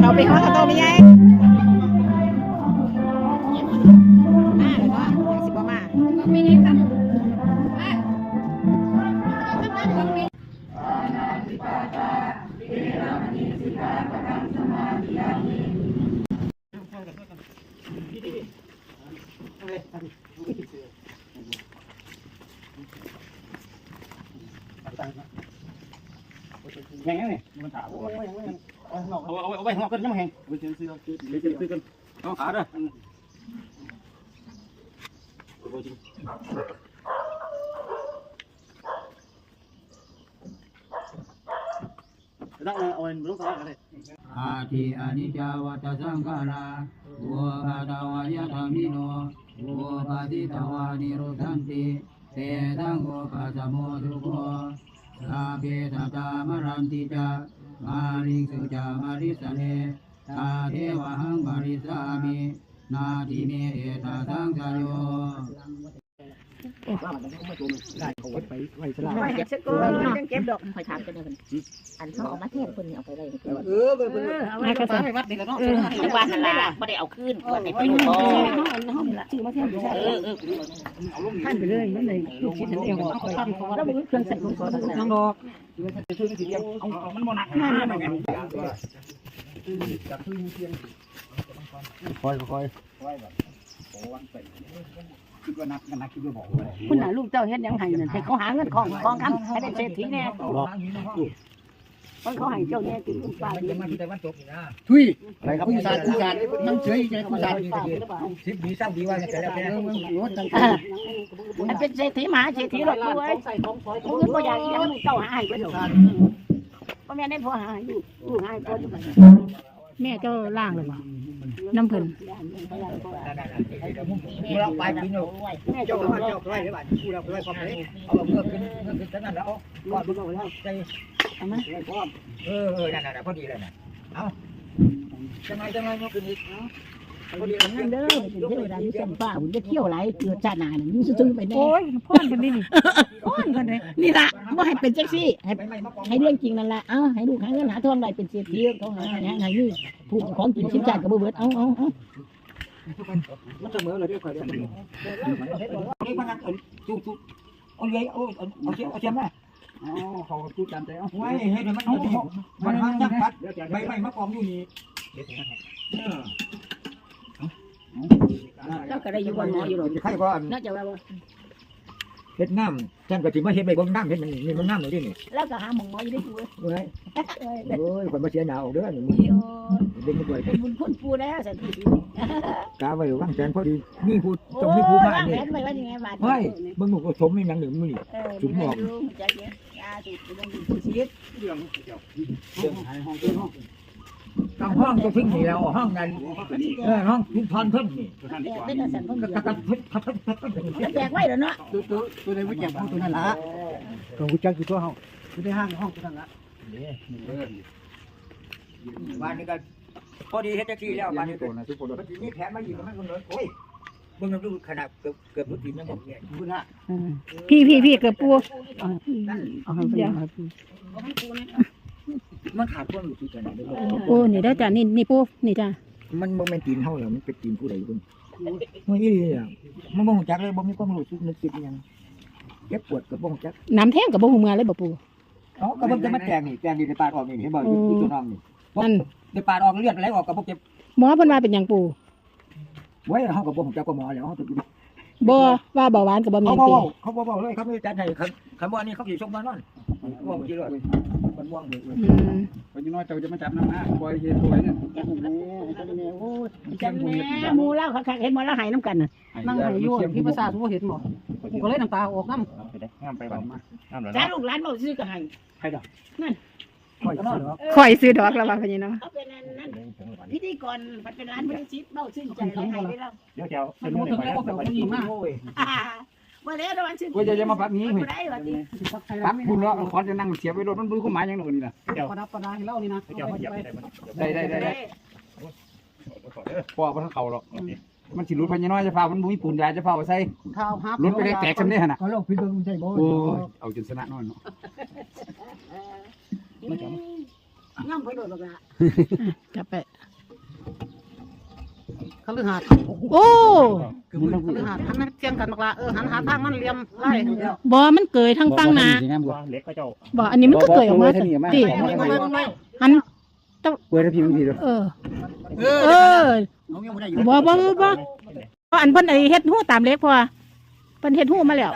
เราไปห้องกระโตไม่ไงมาหรือว่าสิบ่มาไม่ได้ค่ะแห้งนี่มันถาม เอาเอาเอาไว้ข้างนอกกันยังแห้งไปเจอซื้อไปเจอซื้อกันต้องขาด้วยตั้งเอาเงินลงสลักกันเลยอาทิอนิจจาวัตสังขาราอุปาทวายธรรมิโนอุปาทิตวานิโรธันติเตตังโอปัสสโมทุโก ตาเปตตามรันติจามาลิสุจามาริสเนตาเทวหังมาริสามิ นาทิเมเอตาสังสารโย ไม่เก็บสักคนเก็บดอกคอยถามกันเลยอันเขาเอามาเทศคนนี้เอาไปเลยเออไปไปเอาไว้ก็ไปวัดนี่แล้วเนาะทุกวันนั่นแหละไม่ได้เอาขึ้นวันไหนไปอยู่บ่เออเออท่านไปเลยมันเลยลูกชิ้นนั่นเองเอาไปแล้วมันเครื่องใส่ของเขาทั้งดอกซื้อสีเดียวเอามันบ่หนักคอยคอย คิดว่านักนักคิดว่าบอกว่าคุณน่ะลูกเจ้าเฮ็ดยังไงนั่นให้เขาหาเงินของของกันให้ได้เศรษฐีแน่เพราะเขาให้เจ้าแน่กินคุณป้าจะมาที่แต่วันจบนี่นะทุยอะไรครับผู้ชายผู้ชายมันเฉยใจผู้ชายสิบดีสร้างดีว่าจะแล้วแค่ให้เป็นเศรษฐีมหาเศรษฐีหรอกด้วยมึงก็อยากยังเจ้าหาให้ไปหรอกพ่อแม่ได้พอหาอยู่ลูกหาให้พออยู่แม่เจ้าล่างเลยบ่ น้ำเพิ่นเราไปกินอยู่แม่เจ้าเจ้าไร่ได้บ้านผู้เราไร่ความเลยเอาเมื่อขึ้นเมื่อขึ้นนั้นแล้วก่อนดูแล้วใจเออเออนั่นน่ะพอดีเลยน่ะเอาจังไงจังไงเมื่อคืนนี้ พอดีนั่นเด้อเป็นเทวดาที่สั่งป้าหุ่นจะเที่ยวไหลเกิดชาติหน้านี่ซื้อไปแน่โอ้ยพ่อนคนนี้นี่พ่อนคนนี้นี่ล่ะบ่ให้เป็นแท็กซี่ให้ไม่ไม่มากองให้เรื่องจริงนั่นแหละเอ้าให้ลูกหาเงินหาทองได้เป็นเศรษฐีเขาหาหาหาอยู่ผู้ของกินชิ้นจานกับบ่เบิดเอาเอาเอามันเสมอเลยด้วยใครด้วยนี่มันนั่งจุกจุกเอาเลยเอาเอาเชียเอาเชียมาอ๋อเขาจุกจานใจเอาไว้ให้มันมันมันมันจับพัดใบไม้มากองอยู่นี่ เจ้าก็ได้อยู่วันหมออยู่หรอกใครก็น่าจะว่าเฮ็ดน้ำจังก็สิมาเฮ็ดใบบนน้ำเฮ็ดมันนี่มันน้ำเลยดินี่แล้วก็หาหมองหมออยู่ได้กูเอ้ยโอ้ยคนมาเสียหนาวเด้อนี่เด็กมันด้วยเป็นบุญคุณปูแล้วสันติกาไว้วางแผนพอดีมีผู้จงมีผู้มาแผนี่นไว้ว่ายังไงบาดเฮ้ยเบิ่งหนูก็สมนี่ยังหนึ่งมื้อนี่เออจุ่มบอกจะเยอะยาจุดลงผู้ชีวิตก ลางห้องก็ทิ้งนี่แล้วห้องนั้นเออห้องทุกทอนเพิ่นนี่เป็นสันเพิ่งก็เดียวก็เพิ่นเพิ่นเพิ่นแจกไว้แล้วเนาะตัวตัวตัวในวิจัยผู้ตัวนั้นละก็วิจัยคือตัวเฮาอยู่ในห้างห้องตัวนั้นละบ้านนี้ก็พอดีเฮ็ดจังซี่แล้วบ้านนี้ตัวนะทุกคนมันสิมีแผนมาอยู่กับมันคนเลยโอ้ยเบิ่งดูขนาดเกือบเกือบทุกทีมยังบอกเนี่ยคุณฮะพี่พี่พี่เกือบปูเอาให้เดี๋ยว มันขาดความรู้สึกกันได้บ่โอ้นี่ได้อจ้ะนี่นี่ปูนี่จ้ะมันบ่แม่นตีนเฮาแล้วมันเป็นตีนผู้ใดเพิ่นมันอีหลีอะมันบ่ฮู้จักเลยบ่มีความรู้สึกนึกคิดอิหยังเจ็บปวดก็บ่ฮู้จักน้ำแท่งกับบ่หูเมือเลยบ่ปูเอ้าก็เบิ่งจะมาแจงนี่แจงนี่ในปาดออกนี่เห็นบ่อยู่ตัวน้องนี่นั่นในปาดออกเลือดไหลออกก็บ่เจ็บหมอเพิ่นว่าเป็นหยังปูไว้เฮาก็บ่ฮู้จักก็หมอแล้วเฮาจะบ่ว่าเบาหวานกับบ่มีเขาหยังบ่ติเขาบ่บอกเลยเขาไม่จัดให้คันคันบ่อันนี้เขาสิส่งมานอนบ่บ่สิรอด มันว่างเลยอืมวันนี้น้อยเจ้าจะมาจับน้ำหน้าปล่อยเฮ็ดตัวเนี่ยโอ้จังแม่มูเล่าคักเห็นมาแล้วหายน้ำกันน่ะนั่งหายอยู่ที่ภาษาทุกเห็นบ่กูก็เลยน้ำตาออกน้งามไปบ้านมาน้ำเหรอำจ้าลูกหลานบ่ซื้อก็ให้ค่อยนอนเหรอข่อยซื้อดอกแล้วว่าพี่น้องเขาเป็นนั่นพิธีกรเป็นร้านบริษัทเบ้าชื่นใจเราให้ได้แล้วเดี๋ยวเจ้าเป็นมือไปแล้วไปนี่มาโอ้ย มาแล้วระวังชื่นว่าจะจะมาปักนี้ไม่ได้หรอที่ปักคุณเนาะขอจะนั่งเสียไปรถมันดูข้อหมายยังหนูนี่นะเดี๋ยวประดับประดาให้เล่านี่นะเจ้าเขาเหยียบได้ได้ได้ได้พ่อพระเขาหรอกมันสิรุดพญาน้อยจะพามันบุ้ยปูนยาจะพาไปใส่ข้าวฮับรุดไปแตกๆซำนี้หั่นน่ะก็ลองพิจารณาใจบ่โอ้ยเอาจนชนะน้อยเนาะย่ำไปโดดบักละจับไป เขาลือหาดโอ้มันต้องเขาลือหาดหันเทียงกันบักละเออหันหาทางมันเหลี่ยมไล่บ่มันเกยทั้งฟังหนาสิงามกว่าเล็กก็เจ้าบ่อันนี้มันก็เกยออกมาบ่บ่บ่บ่ติบ่บ่บ่บ่หันเปิดให้พี่มันพี่เด้อเออเออเอายังบ่ได้อยู่บ่บ่บ่บ่เพราะอันเพิ่นไอ้เฮ็ดหู้ตามเล็กพอเพิ่นเฮ็ดหู้มาแล้ว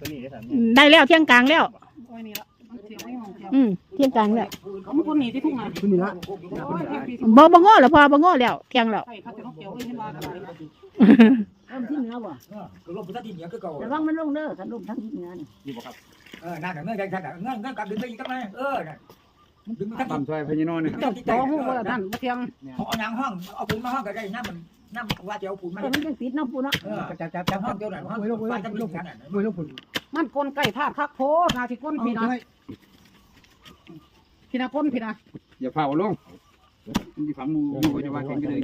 ตัวนี้ได้สามอืมได้แล้วเที่ยงกลางแล้วโอ้ยนี่ละมันเสียงไม่มองเสียงอืมเที่ยงกลางแล้วเขามาคนหนีที่ทุ่งนาคุณนี่ละโอ้ยพี่พี่บ่บ่ง้อแล้วพอบ่ง้อแล้วเที่ยงแล้วใส่เขาจะต้องเกี่ยวไว้ที่ว่ากันต้นที่เหนือบ่ก็ลงไปซะทีเหนียวคือเก่าระวังมันลงเด้อถ้าลงทั้งที่เหนือนี่อยู่บ่ครับเออนั่นน่ะเงื่อนกันน่ะเงื่อนเงื่อนกลับดึงไปอีกตั้งไหนเออน่ะดึงไปทั้งปั๊มซอยพญาน้อยนี่เจ้าต่อหูว่านั่นมาเทียงเอาหนังห้องเอาปูนมาห้องก็ได้น้ำมัน น้ำว่าจะเอาปูนมาแต่มันยังปิดเนาะปูเนาะเออจับจับจับห้องเดียวหน่อยห้องไว้ตะบิดกันน่ะไว้ลงปูนมันกลไก่ธาตุคักโพนาสิก้นพี่นะพี่นะก้นพี่นะอย่าพาเอาลงมันสิฝังหมู่อยู่ก็จะว่าแข่งกันเลย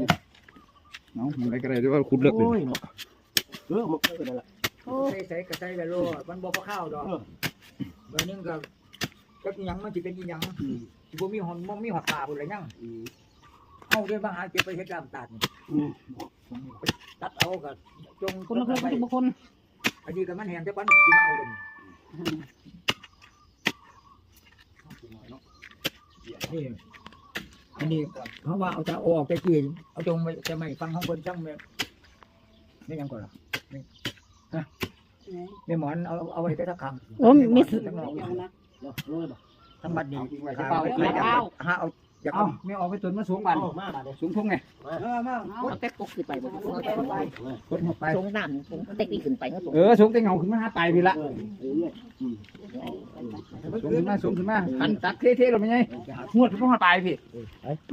เนาะมันได้ก็ได้ด้วยว่าขุดเลิกเลยใส่ใส่กระใส่ไปโลมันบ่พอข้าวดอกเบอร์นึงก็ก็ยังมันสิเป็นอีหยังสิบ่มีหอมบ่มีหอดปลาพุ่นเลยยัง เอาเดี๋ยวบางหาเก็บไปเฮ็ดลำตัดตัดเอาก็จงคนละคนไปบางคนอันนี้ก็มันแห้งแต่ปันสิมาเอาเลยนี่อันนี้เพราะว่าเอาจะเอาออกไปกินเอาจงไปจะไม่ฟังของคนช่างแม่ไม่ยังก่อนหรอฮะแม่หมอนเอาเอาไว้แต่ทักคำโอ้มีสิทั้งนอกนะทั้งบัดนี้จะเป่าหาเอา อยากเอาเอาไม่ออกไปตุนมาสูงบันสูงทุ่งไงเออมาเอาแต่ปกขึ้นไปบ่กดหัวไปทรงน้ำทรงเต็กนี่ขึ้นไปเนาะทรงเออสูงแต่เงาขึ้นมาหาตายพี่ละสูงขึ้นมาสูงขึ้นมาขันตักเท่ๆลงไปไงหวดขึ้นมาหัวตายพี่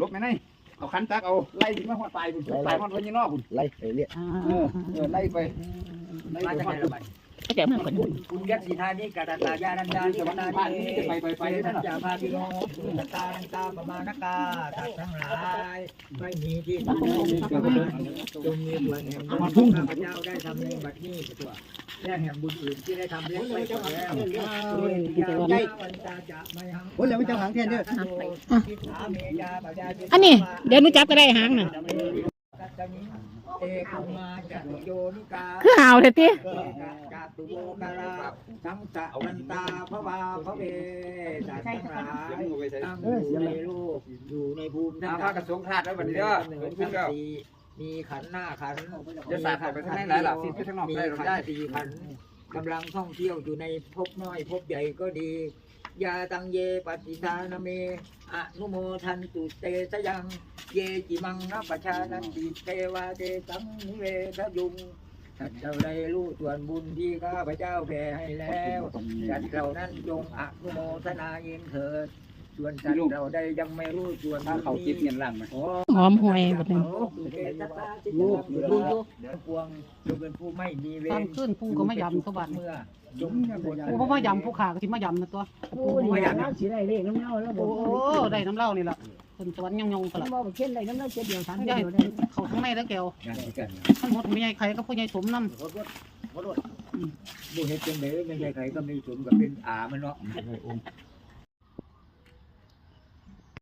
ลบไปไหนเอาขันตักเอาไล่ขึ้นมาหัวตายพุ่นตายมันพญานอกพุ่นไล่ไปเรื่อยเออเออไล่ไปไล่มาไปจา กไหหันวละบัดก็จะมาคนดูคุณยักษ์สีธานีกระดาษยานันดาสวรรค์นีไปไปไปนั่นจะพาพี่น้องตาตาตาประมาณนักกาตัดทั้งหลายไม่มีที่จงมีส่วนแห่งบุญข้าพเจ้าได้ทำในบัดนี้ตัวและแห่งบุญอื่นที่ได้ทำเลี้ยงไว้แล้วได้วันตาจะไม่หังโอ้ยแล้วไม่เจ้าหางแค่นี้อันนี้เดี๋ยวหนูจับก็ได้หางน่ะเอกุมาจัโยนิกาคือหาวเถอะติกา ตุโมกาลาสังสะวันตาพระวาพระเวสัตว์ทั้งหลายตั้งอยู่ในโลกอยู่ในภูมิทั้งพากระทรวงธาตุแล้วบัดนี้เด้อเหนือขึ้ทั้นงแล้วสี่มีขันธ์หน้าขันธ์จะสาดเข้าไปข้างในหลายหลักสิไปข้างนอกมีได้หรอขันได้ธ์สี่ขันธ์กำลังท่องเที่ยวอยู่ในภพน้อยภพใหญ่ก็ดียาตังเยปฏิทานเมอนุโมทันตุเตสยัง เยจิมังนะประชานันติเทวาเตสังนิเวทยุง ท่านเจ้าได้รู้ส่วนบุญที่ข้าพเจ้าแผ่ให้แล้วท่านเรานั้นจงอนุโมทนาเองเถิด ส่วนท่านเราได้ยังไม่รู้ส่วนถ้าเขาคิดเงินล่างไหมโอ้หอมหวยบัดนี้เกตตาจิตตาดูดูพวงจงเป็นผู้ไม่มีเวตามรขึ้นปูก็ไม่ยำสบัดเมื่อจงบนปูเพราะว่ายำผู้ขาก็สิมายำนะตัวปูนี่น้ำสิได้เลขน้ำเน่าแล้วบ่โอ้ได้น้ำเหล้านี่ล่ะ คนสวรรค์ยองๆก็มันละบ่เช่นได้น้ำเน่าเจ็ดเดียวสามไม่เดีได้ยวได้เขาทั้งในแล้วแก้วงานที่กันทั้งหมดไม่ใช่ใครก็ผู้ใหญ่สมน้บุเฮ็ดจังได๋ไม่ใช่ใครก็มีสมกับเป็นอามันเนาะำ